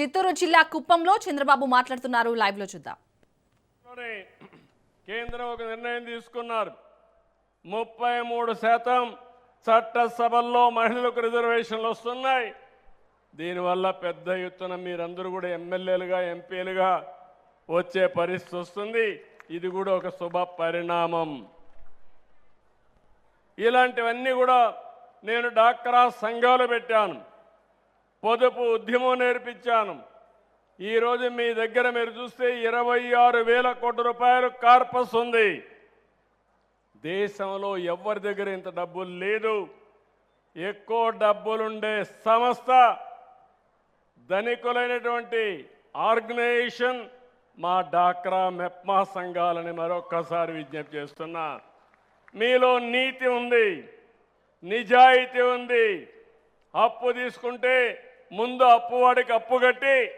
చిత్తూరు జిల్లా కుప్పంలో చంద్రబాబు మాట్లాడుతున్నారు. లైవ్లో చూద్దాం. కేంద్రం ఒక నిర్ణయం తీసుకున్నారు. ముప్పై మూడు శాతం చట్టసభల్లో మహిళలకు రిజర్వేషన్లు వస్తున్నాయి. దీనివల్ల పెద్ద ఎత్తున మీరందరూ కూడా ఎమ్మెల్యేలుగా ఎంపీలుగా వచ్చే పరిస్థితి వస్తుంది. ఇది కూడా ఒక శుభ పరిణామం. ఇలాంటివన్నీ కూడా నేను డాక్టరా సంఘాలు పెట్టాను. పొదుపు ఉద్యమం నేర్పించాను. ఈరోజు మీ దగ్గర మీరు చూస్తే ఇరవై ఆరు వేల కోట్ల రూపాయలు కార్పస్ ఉంది. దేశంలో ఎవరి దగ్గర ఇంత డబ్బులు లేదు. ఎక్కువ డబ్బులుండే సంస్థ ధనికులైనటువంటి ఆర్గనైజేషన్ మా డాక్రా మెప్మా సంఘాలని మరొక్కసారి విజ్ఞప్తి చేస్తున్నా. మీలో నీతి ఉంది నిజాయితీ ఉంది. అప్పు తీసుకుంటే ముందు అప్పువాడికి అప్పు కట్టి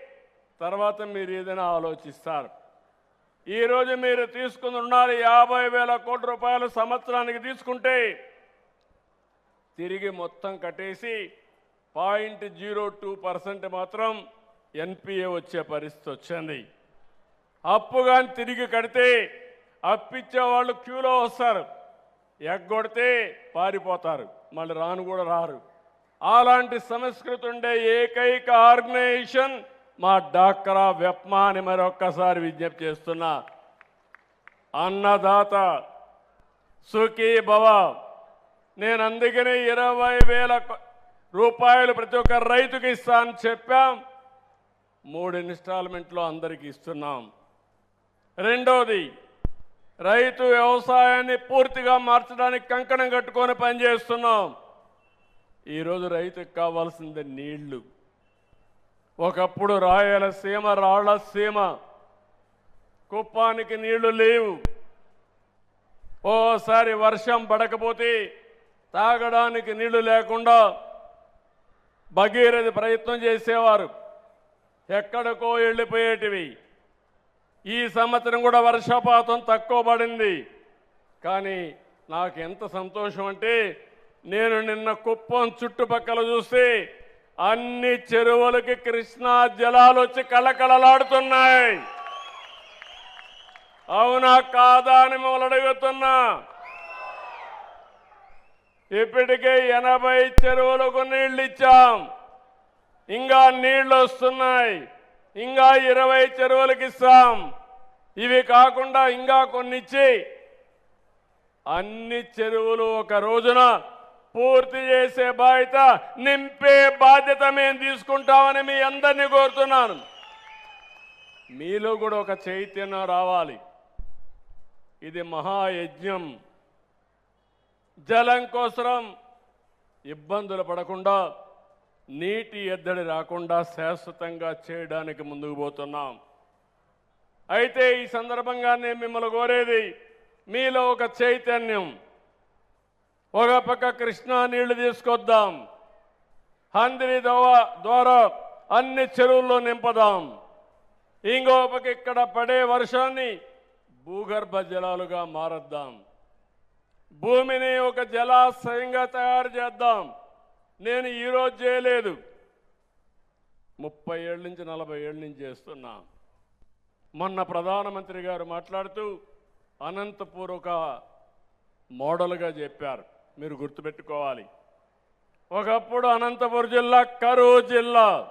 తర్వాత మీరు ఏదైనా ఆలోచిస్తారు. ఈరోజు మీరు తీసుకుని ఉన్నారు యాభై వేల కోట్ల రూపాయలు సంవత్సరానికి తీసుకుంటే తిరిగి మొత్తం కట్టేసి పాయింట్ జీరో టూ పర్సెంట్ మాత్రం ఎన్పిఏ వచ్చే పరిస్థితి వచ్చింది. అప్పు కానీ తిరిగి కడితే అప్పిచ్చే వాళ్ళు క్యూలో వస్తారు. ఎగ్గొడితే పారిపోతారు. మళ్ళీ రాను కూడా రారు. అలాంటి సంస్కృతి ఉండే ఏకైక ఆర్గనైజేషన్ మా డాక్రా వెప్మా అని మరొక్కసారి విజ్ఞప్తి చేస్తున్నా. అన్నదాత సుఖీ భవ. నేను అందుకనే ఇరవై వేల రూపాయలు ప్రతి ఒక్క రైతుకి ఇస్తా అని చెప్పాం. మూడు ఇన్స్టాల్మెంట్లో అందరికీ ఇస్తున్నాం. రెండోది రైతు వ్యవసాయాన్ని పూర్తిగా మార్చడానికి కంకణం కట్టుకొని పనిచేస్తున్నాం. ఈరోజు రైతుకు కావాల్సింది నీళ్ళు. ఒకప్పుడు రాయలసీమ రాళ్ళసీమ కుప్పానికి నీళ్ళు లేవు. ఓసారి వర్షం పడకపోతే తాగడానికి నీళ్ళు లేకుండా భగీరథ ప్రయత్నం చేసేవారు. ఎక్కడికో వెళ్ళిపోయేటివి. ఈ సంవత్సరం కూడా వర్షపాతం తక్కువ పడింది. కానీ నాకు ఎంత సంతోషం అంటే నేను నిన్న కుప్పం చుట్టుపక్కల చూస్తే అన్ని చెరువులకి కృష్ణా జలాలు వచ్చి కళకళలాడుతున్నాయి. అవునా కాదా అని మొదలడుగుతున్నా ఇప్పటికే ఎనభై చెరువులకు నీళ్ళు ఇచ్చాం. ఇంకా నీళ్ళు వస్తున్నాయి. ఇంకా ఇరవై చెరువులకు ఇస్తాం. ఇవి కాకుండా ఇంకా కొన్ని ఇచ్చి అన్ని చెరువులు ఒక రోజున పూర్తి చేసే బాధ్యత నింపే బాధ్యత మేము తీసుకుంటామని మీ అందరినీ కోరుతున్నాను. మీలో కూడా ఒక చైతన్యం రావాలి. ఇది మహాయజ్ఞం. జలం కోసం ఇబ్బందులు పడకుండా నీటి ఎద్దడి రాకుండా శాశ్వతంగా చేయడానికి ముందుకు పోతున్నాం. అయితే ఈ సందర్భంగా నేను మిమ్మల్ని కోరేది మీలో ఒక చైతన్యం. ఒక పక్క కృష్ణా నీళ్ళు తీసుకొద్దాం. హందిరి ద్వారా అన్ని చెరువుల్లో నింపదాం. ఇంకో పక్క ఇక్కడ పడే వర్షాన్ని భూగర్భ జలాలుగా మారద్దాం. భూమిని ఒక జలాశయంగా తయారు చేద్దాం. నేను ఈరోజు చేయలేదు. ముప్పై ఏళ్ళ నుంచి నలభై ఏళ్ళ నుంచి చేస్తున్నా. మొన్న ప్రధానమంత్రి గారు మాట్లాడుతూ అనంతపూర్ ఒక మోడల్గా చెప్పారు. మీరు గుర్తుపెట్టుకోవాలి. ఒకప్పుడు అనంతపురం జిల్లా కరూ జిల్లా.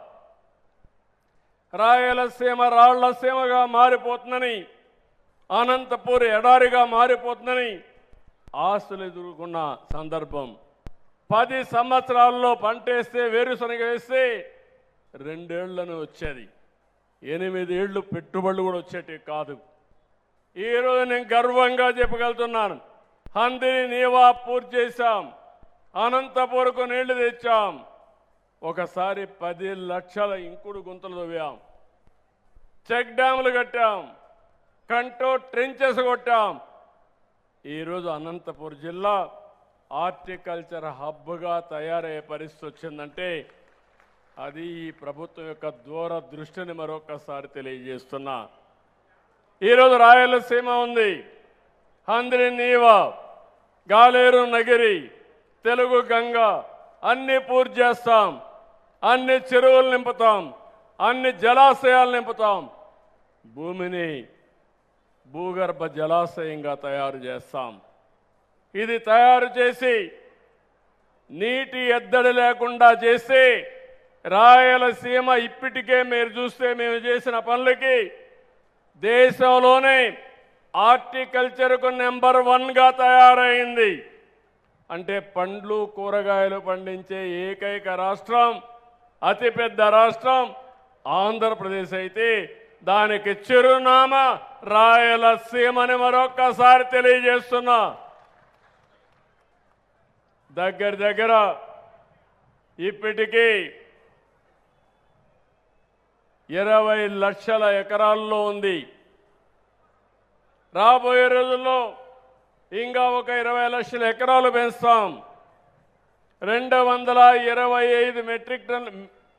రాయలసీమ రాళ్ళసీమగా మారిపోతుందని అనంతపూర్ ఎడారిగా మారిపోతుందని ఆస్తులు ఎదుర్కొన్న సందర్భం. పది సంవత్సరాల్లో పంటేస్తే వేరుశనగ వేస్తే రెండేళ్ళను వచ్చేది. ఎనిమిదేళ్ళు పెట్టుబడులు కూడా వచ్చేటివి కాదు. ఈరోజు నేను గర్వంగా చెప్పగలుగుతున్నాను. హందిని నీవా పూర్తి చేశాం. అనంతపూర్కు నీళ్ళు తెచ్చాం. ఒకసారి పది లక్షల ఇంకుడు గుంతలు తవ్వాం. చెక్ డ్యాములు కట్టాం. కంటో ట్రెంచెస్ కొట్టాం. ఈరోజు అనంతపురం జిల్లా హార్టికల్చర్ హబ్గా తయారయ్యే పరిస్థితి వచ్చిందంటే అది ఈ ప్రభుత్వం యొక్క దూరదృష్టిని మరొకసారి తెలియజేస్తున్నా. ఈరోజు రాయలసీమ ఉంది. హంద్రి నీవా గాలేరు నగిరి తెలుగు గంగ అన్ని పూర్తి చేస్తాం అన్ని చెరువులు నింపుతాం అన్ని జలాశయాలు నింపుతాం. భూమిని భూగర్భ జలాశయంగా తయారు చేస్తాం. ఇది తయారు చేసి నీటి ఎద్దడి లేకుండా చేసి రాయలసీమ ఇప్పటికే మీరు చూస్తే మేము చేసిన పనులకి దేశంలోనే హార్టికల్చర్కు నెంబర్ వన్గా తయారైంది. అంటే పండ్లు కూరగాయలు పండించే ఏకైక రాష్ట్రం అతిపెద్ద రాష్ట్రం ఆంధ్రప్రదేశ్ అయితే దానికి చిరునామా రాయలసీమని మరొక్కసారి తెలియజేస్తున్నా. దగ్గర దగ్గర ఇప్పటికీ ఇరవై లక్షల ఎకరాల్లో ఉంది. రాబోయే రోజుల్లో ఇంకా ఒక ఇరవై లక్షల ఎకరాలు పెంచుతాం. రెండు వందల ఇరవై ఐదు మెట్రిక్ టన్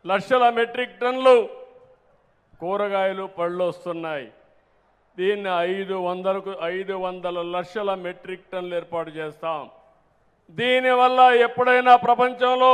లక్షల మెట్రిక్ టన్లు కూరగాయలు పళ్ళు వస్తున్నాయి. దీన్ని ఐదు వందలకు ఐదు వందల లక్షల మెట్రిక్ టన్లు ఏర్పాటు చేస్తాం. దీనివల్ల ఎప్పుడైనా ప్రపంచంలో